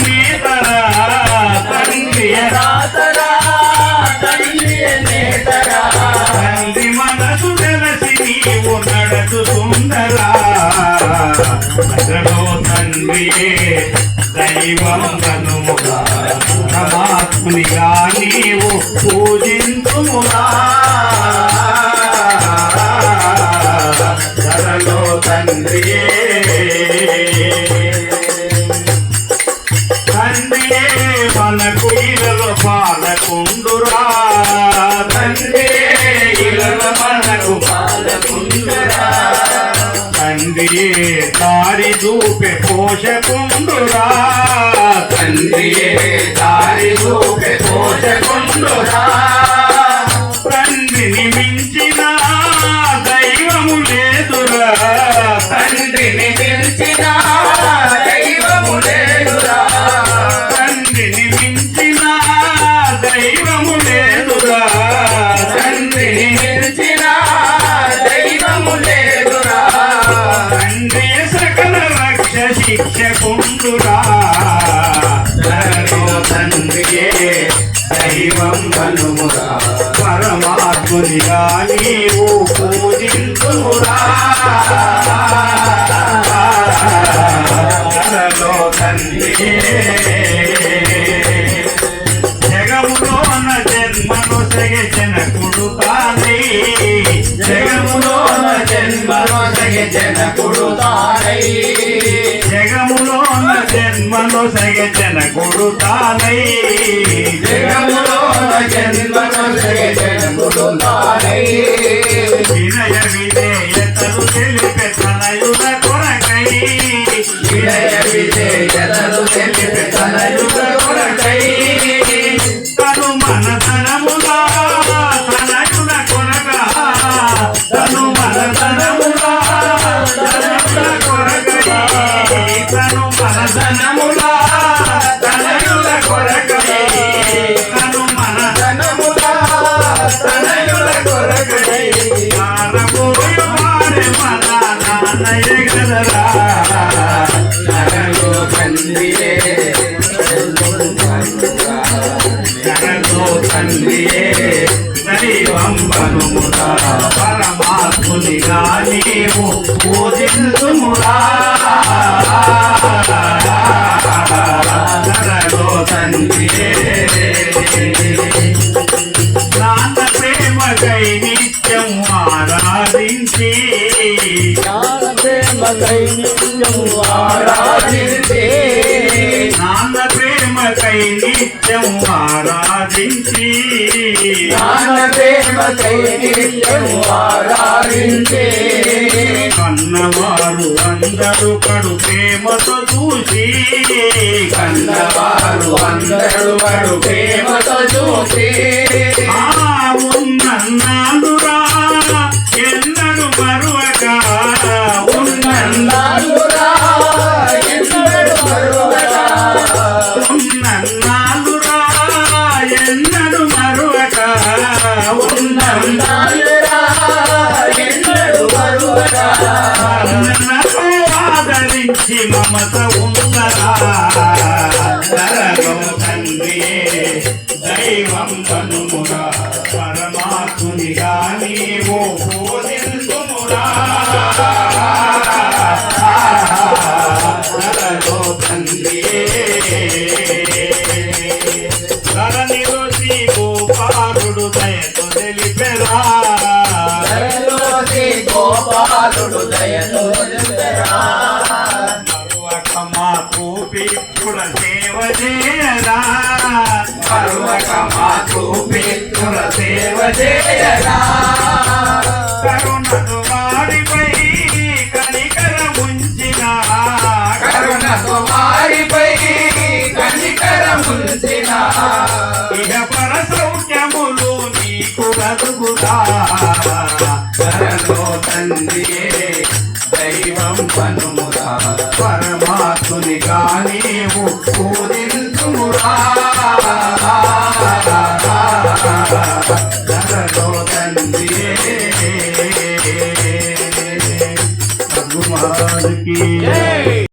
నేతరా తండ్రి రాతరా తండ్రి నేతరా తండ్రి మనసు తెలిసి నీవు తండ్రియే దైవం కనుముగా. పరమాత్మునిగా నీవు పూజించుమురా ధరలో తండ్రియే ఇలలో మనకు పాలకుండురా తండ్రియే దారి చూపే పోషకుండురా. తండ్రియే దారి చూపే పోషకుండురా. తండ్రిని శిక్షకుండురా ధరణో తండ్రియే దైవం కనుమురా. పరమాత్మునిగా నీవు పూజించురా జగములోన జన్మను జనకుడు తానై జగములోన జన్మను జన్మను జనకుడు తానై జగములో జన్మను జనకుడు తానై వినయ విధేయతలు తెలిపే తనయుల కొరకై. వినయ విజయతలు తెలిపే తనయుల కొరక. తను మనతనముగా తనయుల కొరకై తను మనతనముగా తనయుల కొరకై. తను మన ధనములా తనయుల కొరకై మన పరమాత్ముని నరలో తండ్రియే పూజించుమురా. ప్రేమకై నిత్యం ఆరాధించి. ప్రేమకై నిత్యం ఆరాధించే. నాన్న ప్రేమకై నిత్యం ఆరాధించి. జ్ఞాన ప్రేమకై నిత్యం ఆరాధించే. కన్నవారు అందరూ కడు ప్రేమతో చూసి కన్నవారు అందరూ పడు ప్రేమతో చూసి మరువగా ఆదరించి మమత ఉందరా నరలో తండ్రియే దైవం కనుమురా పరమాత్మునిగా నీవు పూజించుమురా నిలరా. మరువక మాకు పిప్పుల సేవ చేయరా మరువక మాకు పితృల సేవ చేయరా కరుణను వాడిపై కనికర ఉంచిన కరుణకు వారిపై దైవం పనుమురా పరమాత్మునిగా నీవు పూజించుమురా ధరలో తండ్రియే రఘు మహారాజుకి జై